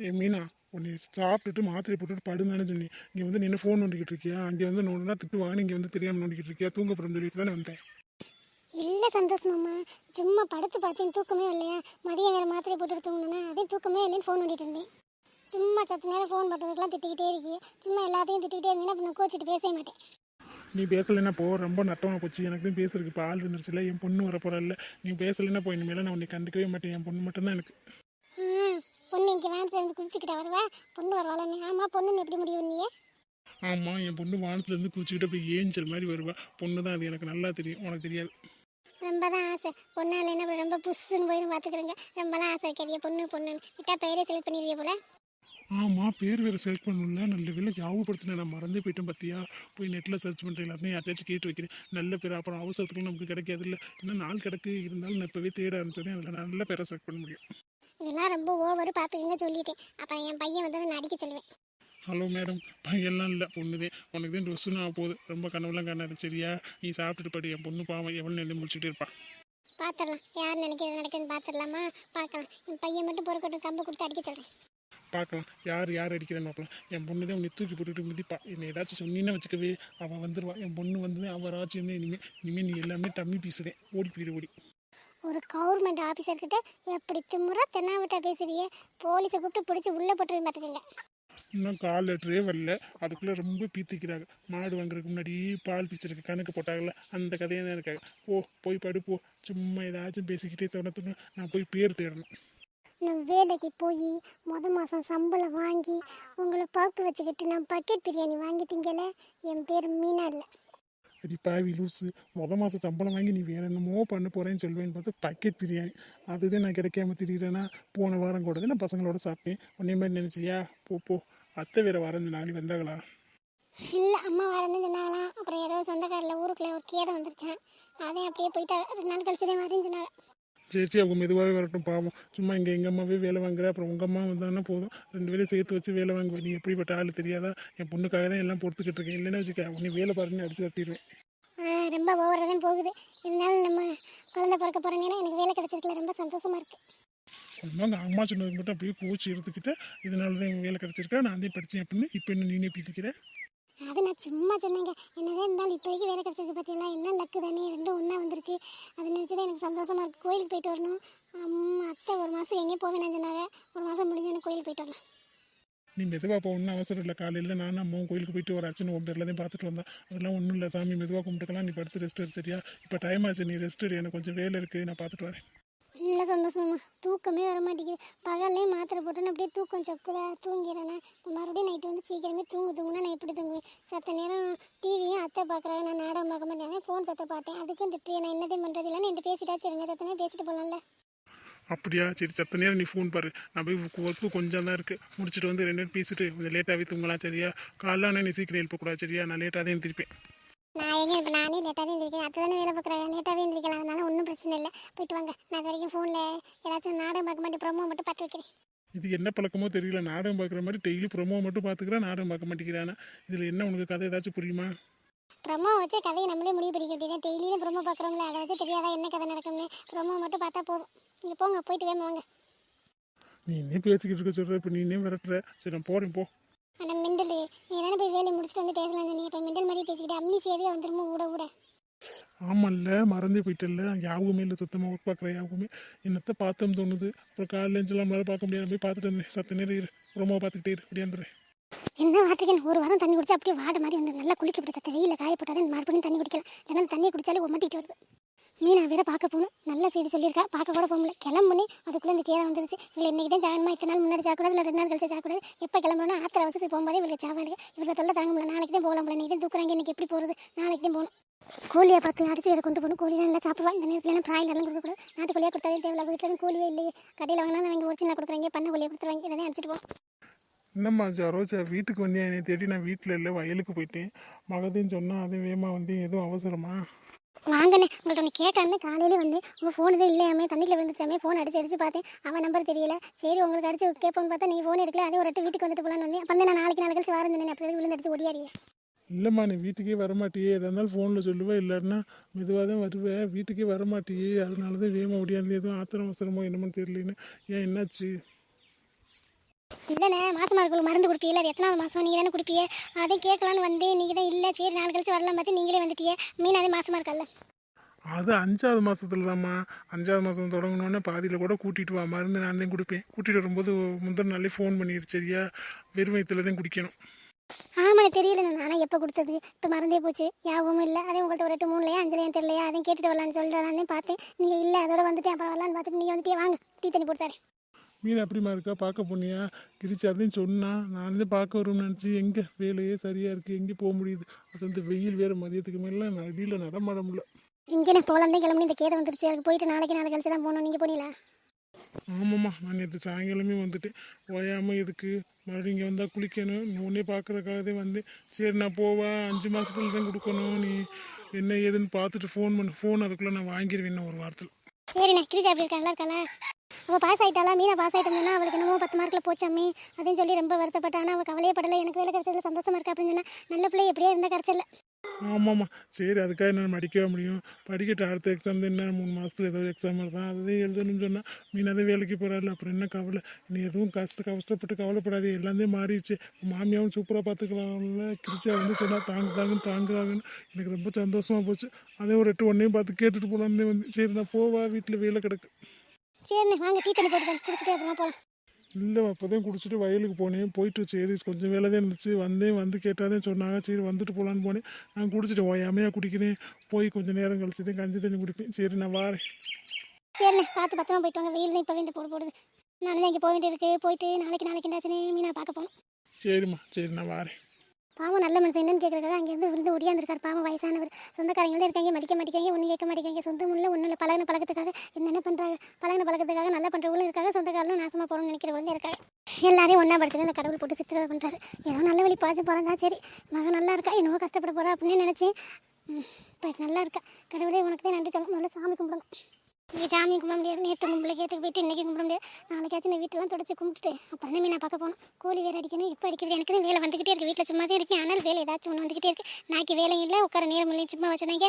ஏ மீனா உன்னை சாப்பிட்டுட்டு மாத்திரை போட்டுட்டு படுந்தானே சொன்னி இங்கே வந்து நின்று ஃபோன் நோண்டிக்கிட்டு இருக்கியா? அங்கே வந்து நோண்டுனா திட்டுவாங்க இங்கே வந்து தெரியாமல் நோண்டிக்கிட்டு இருக்கியா? தூங்க போகிறோம்னு சொல்லிட்டு தானே வந்தேன். இல்லை சந்தோஷ் மாமா சும்மா படுத்து பார்த்தேன் தூக்கமே இல்லையா? மதியம் வேறு மாத்திரை போட்டுட்டு தூங்கினேன்னா அதே தூக்கமே இல்லைன்னு ஃபோன் பண்ணிட்டு இருந்தேன். சும்மா சத்து நேரம் ஃபோன் பண்ணுறதுக்கெல்லாம் திட்டிக்கிட்டே இருக்கி சும்மா எல்லாத்தையும் திட்டிக்கிட்டே இருந்தீங்கன்னா அப்ப நான் கோச்சிட்டு பேசவே மாட்டேன். நீ பேசலைன்னா போ ரொம்ப நட்டமாக போச்சு. எனக்கு தான் பேசுறதுக்கு இப்போ ஆள் இருந்துருச்சுல என் பொண்ணு வர போகிறல்ல நீ பேசலைன்னா போய் இனிமேல் நான் உன்னை கண்டுக்கவே மாட்டேன். என் பொண்ணு மட்டும்தான் எனக்கு. பொண்ணு இங்கே வேன் சேர்ந்து குதிச்சுக்கிட்ட வருவா? பொண்ணு வருவாளே ஆமாம் பொண்ணுன்னு எப்படி முடியும் நீயே ஆமாம் என் பொண்ணு வானத்துலேருந்து குச்சிக்கிட்டு போய் ஏஞ்சல் மாதிரி வருவா. பொண்ணு தான் அது எனக்கு நல்லா தெரியும் உனக்கு தெரியாது. ரொம்ப தான் ஆசை. பொண்ணால் என்ன ரொம்ப புஷ்ஷுன்னு போயிடும் பார்த்துக்கிறேங்க. ரொம்பலாம் ஆசை வைக்காதீங்க பொண்ணு பொண்ணுன்னு. விட்டா பெயரே செலக்ட் பண்ணிடுவீங்க போல? ஆமாம் பேர் வேறு செலக்ட் பண்ணணும்ல. நல்ல வேலை ஞாபகப்படுத்தினேன் நான் மறந்தே போயிட்டேன் பார்த்தியா போய் நெட்டில் சர்ச் பண்ணுறேன் எல்லாத்தையும் யார்ட்டாச்சும் கேட்டு வைக்கிறேன். நல்ல பேர் அப்புறம் அவசரத்துக்கு நமக்கு கிடைக்காது இல்லை இன்னும் நாள் கிடக்கு. இருந்தாலும் நான் இப்போவே தேட ஆரம்பிச்சதே அதில் நல்ல பேரை செலக்ட் பண்ண முடியும். இதெல்லாம் ரொம்ப ஓவர் பார்த்துக்கங்க சொல்லிட்டேன். அப்புறம் என் பையன் வந்து நான் அடிக்க சொல்லுவேன். ஹலோ மேடம் பையன்லாம் இல்லை பொண்ணுதே. உனக்கு தான் ட்ரெஸ்ஸுன்னு ஆக போகுது ரொம்ப கனவுலாம் காணாது சரியா? நீ சாப்பிட்டுட்டு படி. என் பொண்ணு பாவம் எவ்வளோ நேரம் முடிச்சுட்டே இருப்பா. பார்த்துடலாம் யார் நினைக்கிறது நடக்குதுன்னு பார்த்துடலாமா பார்க்கலாம் என் பையன் மட்டும் பொறுக்கட்டும் கம்பு கொடுத்து அடிக்க சொல்கிறேன் பார்க்கலாம் யார் யார் அடிக்கிறேன்னு பார்க்கலாம் என் பொண்ணு தான் உன்னை தூக்கி போட்டுட்டு மிதிப்பா. என்னை ஏதாச்சும் சொன்னீன்னு வச்சுக்கவே அவள் வந்துடுவா என் பொண்ணு வந்து அவராச்சும் இனிமேல் இனிமேல் நீ எல்லாமே டம்மி பீசுதேன் ஓடி போயிடு ஓடி. ஒரு கவர்மெண்ட் ஆஃபீஸர்கிட்ட எப்படி திமுறா தென்னாவிட்டா பேசுறியே? போலீஸை கூப்பிட்டு பிடிச்சி உள்ளே போட்டுருவேன் பார்த்துக்கங்க. இன்னும் கால் லெட்டரே வரல. அதுக்குள்ளே ரொம்ப பீத்திக்கிறாங்க. மாடு வாங்குறதுக்கு முன்னாடி பால் பீச்சருக்கு கணக்கு போட்டாங்கல்ல அந்த கதையாக தான் இருக்காங்க. போ போய் படு போ சும்மா ஏதாச்சும் பேசிக்கிட்டே தோணத்துணும் நான் போய் பேர் தேடணும். நான் வேலைக்கு போய் முத மாதம் சம்பளம் வாங்கி உங்களை பார்க்க வச்சுக்கிட்டு நான் பக்கெட் பிரியாணி வாங்கி திங்கல. என் பேர் மீனா இல்லை அடி பாவி லூஸு மொதல் மாதம் சம்பளம் வாங்கி நீ வேற என்னமோ பண்ண போகிறேன்னு சொல்வேன்னு பார்த்தா பக்கெட் பிரியாணி. அதுதான் நான் கிடைக்காம திரியிறேன்னா போன வாரம் கூட நான் பசங்களோட சாப்பிட்டேன். உன்னே மாதிரி நினச்சியா? போ போ. அத்தை வேற வாரம் நாளைக்கு வந்தாங்களா? இல்லை அம்மா வரேன்னு சொன்னாங்களாம் அப்புறம் ஏதோ சொந்தக்காரில் ஊருக்குள்ளே ஒரு கீரை வந்துருச்சேன் அதே அப்படியே போயிட்டா ரெண்டு நாள் கழிச்சதே தான் வரேன்னு சொன்னாங்க. சரி அவங்க மெதுவாகவே வரட்டும் பாவம். சும்மா இங்கே எங்கள் அம்மாவே வேலை வாங்குற அப்புறம் உங்கள் அம்மா வந்தாங்கன்னா போதும். ரெண்டு பேரும் சேர்த்து வச்சு வேலை வாங்குவேன் நீ எப்படிப்பட்ட ஆள் தெரியாதா? என் பொண்ணுக்காக தான் எல்லாம் பொறுத்துக்கிட்டு இருக்கேன். இல்லைன்னா வச்சுக்க உன்னை வேலை பாருன்னு அடிச்சு கட்டிடுவேன் ரொம்ப ஓவராக தான் போகுது. இருந்தாலும் நம்ம குழந்தை பிறக்க போகிறனால எனக்கு வேலை கிடைச்சிருக்கல. ரொம்ப சந்தோஷமா இருக்கு. ஒன்றும் அந்த அம்மா சொன்னதுக்கு மட்டும் அப்படியே கோச்சு எடுத்துக்கிட்டு இதனால தான் வேலை கிடச்சிருக்கா. நான் அதே படித்தேன் அப்படின்னு இப்போ என்ன நீனே பீத்திக்கிற? அது நான் சும்மா சொன்னேங்க. என்னதான் இருந்தாலும் இப்போதைக்கு வேலை கிடச்சிருக்கு பார்த்தீங்களா எல்லாம் லக்கு தானே. ரெண்டும் ஒன்றா வந்திருக்கு. அதை நினச்சி தான் எனக்கு சந்தோஷமாக இருக்குது கோயிலுக்கு போயிட்டு வரணும். அம்மா அத்தை ஒரு மாதம் எங்கேயும் போவேன்னு சொன்னாங்க. ஒரு மாதம் முடிஞ்சோன்னு கோயிலுக்கு போயிட்டு வரலாம். நீ மெதுவாக போகணும்னு அவசரம் இல்லை. காலையில் நானும் அம்மாவும் கோயிலுக்கு போயிட்டு ஒரு அர்ச்சனை உன் பேரில் தான் பார்த்துட்டு வந்தேன் அதெல்லாம் ஒன்றும் இல்லை. சாமி மெதுவாக கும்பிட்டுக்கலாம். நீ படுத்து ரெஸ்ட் எடுத்து சரியா இப்போ டைம் ஆச்சு. நீ ரெஸ்ட் எடு. எனக்கு கொஞ்சம் வேலை இருக்குது நான் பார்த்துட்டு வரேன். இல்லை சந்தோஷமாம்மா. தூக்கமே வர மாட்டேங்குது பகல்லே மாத்திரை போட்டோன்னு அப்படியே தூக்கம் சொக்குதா? தூங்கிறேன்னா மறுபடியும் நைட்டு வந்து சீக்கிரமே தூங்கு தூங்குனா நான் எப்படி தூங்குவேன்? சத்த நேரம் டிவியும் அத்தை பார்க்குறாங்க நான் நாடகம் பார்க்க மாட்டேன். ஃபோன் சத்த பார்த்தேன். அதுக்கும் திட்டு நான் என்னதையும் பண்ணுறது இல்லைன்னு என்கிட்ட பேசிட்டாச்சு இருங்க சத்த நேரம் பேசிட்டு போகலாம்ல அப்படியா? சரி சத்த நேரம் நீ ஃபோன் பாரு. நான் போய் ஒர்க்கு கொஞ்சம் தான் இருக்குது முடிச்சுட்டு வந்து ரெண்டு நேரம் பேசிட்டு கொஞ்சம் லேட்டாகவே தூங்கலாம் சரியா? காலைல நீ சீக்கிரம் எழுப்பக்கூடாது சரியா? நான் லேட்டாக தான் எழுந்திருப்பேன் நான் எங்கே இப்போ நானே லேட்டாக தான் அத்தை தானே வேலை பார்க்குறாங்க. லேட்டாகவே இருந்திருக்கலாம் அதனால ஒன்றும் பிரச்சனை இல்லை. போயிட்டு வாங்க. நான் இது வரைக்கும் ஃபோனில் ஏதாச்சும் நாடகம் பார்க்க மாட்டேன். ப்ரோமோ மட்டும் பார்த்து வைக்கிறேன். இது என்ன பழக்கமோ தெரியல. நாடகம் பார்க்குற மாதிரி டெய்லி ப்ரொமோ மட்டும் பார்த்துக்கிறேன் நாடகம் பார்க்க மாட்டேங்கிறானா? இதில் என்ன உனக்கு கதை ஏதாச்சும் புரியுமா? ப்ரோமோ வச்சு கதையை நம்மளே முடிவு பண்ணிக்க வேண்டியது டெய்லியும் ப்ரோமோ பார்க்குறோம்ல. அதை வச்சு தெரியாதா என்ன கதை நடக்கும்னு. ப்ரோமோ மட்டும் பார்த்தா போதும். நீங்கள் போங்க. போயிட்டு வேமா வாங்க. நீ என்ன பேசிக்கிட்டு இருக்க சொல்கிற இப்போ நீ என்ன விரட்டுற சரி நான் போகிறேன் போ ஆனால் மிண்டல் நீ தானே போய் வேலையை முடிச்சுட்டு வந்து பேசலாம் சொன்னீங்க. இப்போ மிண்டல் மாதிரி பேசிக்கிட்டு அம்மி சேதியாக வந்துருமோ கூட கூட ஆமாம்ல மறந்தே போயிட்டல யாவுமே இல்லை சுத்தமாக ஒர்க் பார்க்குற யாவுமே. என்னத்தை பார்த்தோம் தோணுது. அப்புறம் காலையில் எழுந்துலாம் நம்மளால பார்க்க முடியாது. போய் பார்த்துட்டு வந்தேன் சத்த நேரம் இரு. ரொம்ப பார்த்துக்கிட்டே இரு. அப்படியாந்துறேன் என்ன வாட்டுக்கு ஒரு வாரம் தண்ணி குடிச்சா அப்படியே வாட மாதிரி வந்து நல்லா குளிக்க பிடிச்ச வெயில காய போட்டாதான் மறுபடியும் தண்ணி குடிக்கலாம். தினம் தண்ணியை குடிச்சாலே ஒமட்டிட்டு வருது. மீனா வேற பார்க்க போகணும். நல்ல செய்தி சொல்லியிருக்கா. பார்க்க கூட போக முடியல. கிளம்புனே அதுக்குள்ளே இந்த கேதை வந்துருச்சு. இவள் இன்னைக்கு தான் ஜாகனமா இத்தனை நாள் முன்னாடி சாக்கூடாது இல்லை ரெண்டு நாள் கழிச்சு சாக்கூடாது எப்போ கிளம்புறோம்னா ஆத்திர அவசரத்துக்கு போகும்போதே இவளுக்கு சாவா இருக்கு தொல்லை தாங்க முடியல. நாளைக்கு தான் போகலாம் இன்னைக்கு தான் தூக்குறாங்க. இன்னைக்கு எப்படி போகிறது நாளைக்கு தான் போகணும். கோழியை பார்த்து அடிச்சு வேறு கொண்டு போகணும். கோழிலாம் நல்லா சாப்பிடுவா. இந்த நேரத்தில் எல்லாம் பிராய்லர்லாம் கொடுக்கக்கூடாது நாட்டு கோழியாக கொடுத்தாவே தேவையில்ல. வீட்டில் கோழியே இல்லையே. கடையில் வாங்கினா அவங்க ஒரிஜினலாக கொடுக்குறாங்க. பண்ண கோழியை கொடுத்துருவாங்க. இதை தான் அடிச்சிட்டு போவோம் என்னம்மா வீட்டுக்கு வந்து என்னை தேடி நான் வீட்டில் இல்லை வயலுக்கு போயிட்டேன். மகதையும் சொன்னால் அதே வேமா வந்து எதுவும் அவசரமா? வாங்கண்ணே. உங்கள்கிட்ட ஒன்று கேட்டான்னு காலையிலே வந்து உங்கள் ஃபோன் எதுவும் இல்லையாமே தண்ணியில் விழுந்துச்சாமே ஃபோன் அடிச்சு அடிச்சு பார்த்தேன். அவன் நம்பர் தெரியல. சரி உங்களுக்கு அடிச்சு கேட்போன்னு பார்த்தா நீங்கள் ஃபோன் எடுக்கல. அதே ஒரு ரெட்டு வீட்டுக்கு வந்துட்டு போகலான்னு வந்தேன். அப்போ நான் நாளைக்கு நாள் கழிச்சு வரேன் சொன்னேன். அப்புறம் விழுந்து அடிச்சு ஓடியாரியே இல்லைம்மா நீ வீட்டுக்கே வரமாட்டியே. எதாக இருந்தாலும் ஃபோனில் சொல்லுவேன் இல்லைன்னா மெதுவாக தான் வருவேன் வீட்டுக்கே வரமாட்டியே. அதனால தான் வேமா ஓடியாந்து எதுவும் ஆத்திரம் அவசரமோ என்னமோ தெரியலன்னு. ஏன் என்னாச்சு? இல்லைண்ணே மாசமா இருக்கல மருந்து கொடுப்பீல அது எத்தனாவது மாதம் நீங்கள் தானே கொடுப்பீங்க அதையும் கேட்கலான்னு வந்து நீங்கள் தான் இல்லை. சரி நாலு கழிச்சு வரலாம் பார்த்து நீங்களே வந்துட்டீங்க மீன் அதே மாசமா இருக்கல்ல. அது அஞ்சாவது மாசத்துல தாம்மா அஞ்சாவது மாதம் தொடங்கணுன்னே பாதியில் கூட கூட்டிகிட்டு வா. மருந்து நான் தான் கொடுப்பேன். கூட்டிகிட்டு வரும்போது முந்தின நாளே ஃபோன் பண்ணிடு சரியா? வெறும் வயிற்றுல தான் குடிக்கணும். ஆமாம் தெரியல நானும் எப்போ கொடுத்தது? இப்போ மறந்தே போச்சு. ஞாபகமும் இல்லை. அதே உங்கள்கிட்ட ஒரு எட்டு மூணுலையா அஞ்சுலையும் தெரியலையா? அதையும் கேட்டுட்டு வரலான்னு சொல்லலான்னு பார்த்தேன். நீங்கள் இல்லை அதோட வந்துட்டேன். அப்புறம் வரலான்னு பார்த்துட்டு நீங்கள் வந்துட்டே வாங்க டீ தண்ணி போட்டு தரேன். மீன் அப்படிமா இருக்கா? பார்க்க போனியா? கிரிச்சு அதையும் சொன்னா நான் தான் பார்க்க வரும்னு நினச்சி எங்கே? வேலையே சரியாக இருக்குது எங்கே போக முடியுது? அது வந்து வெயில் வேறு மதியத்துக்கு மேலே நடியில் நடமாட முடியல. இங்கே நான் போகலான்னு கிளம்பி இந்த கேதை வந்துருச்சு. அதுக்கு போயிட்டு நாளைக்கு நாளை கழிச்சு தான் போகணும். நீங்கள் போனீங்களா? ஆமாம்மா. நான் நேற்று சாயங்காலமே வந்துட்டேன். ஓயாமல் இதுக்கு மறுபடியும் இங்கே வந்தால் குளிக்கணும். நீ உன்னே பார்க்குறக்காகவே வந்தேன் சரி நான் போவா. அஞ்சு மாதத்துல தான் கொடுக்கணும். நீ என்ன ஏதுன்னு பார்த்துட்டு ஃபோன் பண்ணு. ஃபோன் அதுக்குள்ளே நான் வாங்கிடுவேன் இன்னும் ஒரு வாரத்தில். சரிண்ணே கிரிஜா அப்படி இருக்கா? நல்லா இருக்காளா? அவள் பாஸ் ஆயிட்டாளா? மீனா பாஸ் ஆகிட்டோம்னா அவளுக்கு என்னமோ பத்து மார்க்கில் போச்சாமே அப்படின்னு சொல்லி ரொம்ப வருத்தப்பட்டானா ஆனால் அவள் கவலையே படலை. எனக்கு வேலை கிடைச்சதுல சந்தோஷமா இருக்கா அப்படின்னு சொன்னா நல்ல பிள்ளை எப்படியே இருந்தால் கிடச்சல ஆமாம்மா. சரி அதுக்காக என்னால் படிக்கவே முடியும். படிக்கட்டு அடுத்த எக்ஸாம் தான் என்ன மூணு மாதத்துல ஏதோ எக்ஸாம் தான் அதுதான் எழுதணும்னு சொன்னால் மீனாதே வேலைக்கு போகிறாள் அப்புறம் என்ன கவலை? நீ எதுவும் கஷ்ட கஷ்டப்பட்டு கவலைப்படாது எல்லாமே மாறிடுச்சு. மாமியாவும் சூப்பராக பார்த்துக்கலாம்ல கிரிச்சா வந்து சொன்னால் தாங்க தாங்கன்னு தாங்குறாங்கன்னு. எனக்கு ரொம்ப சந்தோஷமாக போச்சு. அதே ஒரு எட்டு ஒன்றையும் பார்த்து கேட்டுட்டு போகலான்னு வந்து சரி நான் போவா வீட்டில் வேலை கிடக்கு. சரி வாங்க டீ தண்ணி போட்டு குடிச்சிட்டே அப்புறமா போகலாம் இல்லை அப்போதான் குடிச்சிட்டு வயலுக்கு போனேன். போயிட்டு சரி கொஞ்சம் வேலை தான் இருந்துச்சு. வந்தேன் வந்து கேட்டாதே சொன்னாங்க. சரி வந்துட்டு போகலான்னு போனேன். நான் குடிச்சிட்டு ஓயாமையாக குடிக்கிறேன். போய் கொஞ்சம் நேரம் கழிச்சு தான் கஞ்சி தண்ணி குடிப்பேன். சரி நான் வாரேன். சரிண்ணே பார்த்து பத்திரமா போயிட்டு வாங்க. வெயில் தான் இப்போவே இந்த போடு போடுது. நானும் இங்கே போக வேண்டியிருக்கு. போயிட்டு நாளைக்கு நாளைக்கு என்னாச்சுனே மீனா பார்க்க போகணும். சரிம்மா சரி நான் வாரேன். பாவம் நல்ல மனுஷன் என்னன்னு கேட்குறக்காக அங்கேருந்து விழுந்து ஒடியாந்துருக்காரு. பாவம் வயசானவர். சொந்தக்காரங்களே இருக்காங்க மதிக்க மாட்டேங்க ஒன்றும் கேட்க மாட்டேங்க சொந்தம் இல்லை ஒன்றும் இல்லை. பழகின பழக்கத்துக்காக என்னென்ன பண்ணுறாங்க பழகின பழக்கத்துக்காக எல்லாரையும் ஒன்றா படுத்துட்டு இந்த கடவுள் போட்டு சித்திரவதை பண்ணுறாரு ஏதோ நல்ல வழி பாய்ச்சி பிறந்தா சரி மகன் நல்லா இருக்கா என்னவோ கஷ்டப்பட போகிறா அப்படின்னு நினச்சேன் இப்போ நல்லா இருக்கா? கடவுளே உனக்கு தான் நன்றி சொல்லணும். முதல்ல சாமி கும்பிடணும் இங்கே சாமி கும்பிட முடியாது. நேற்று கும்பல கேட்டுக்கு போயிட்டு இன்றைக்கி கும்பிட முடியாது. நாளைக்காச்சும் இந்த வீட்டெல்லாம் தொடச்சி கும்பிட்டுட்டு அப்புறம் தான் நான் பார்க்க போகணும். கோழி வேறு அடிக்கணும் இப்போ அடிக்கிறது? எனக்கு தான் வேலை வந்துக்கிட்டே இருக்குது வீட்டில் சும்மா தான் இருக்கேன். ஆனால் வேலை ஏதாச்சும் ஒன்று வந்துக்கிட்டே இருக்கு. நாளைக்கு வேலையும் இல்லை உட்கார நேரம் இல்லை சும்மா வச்சுனாங்க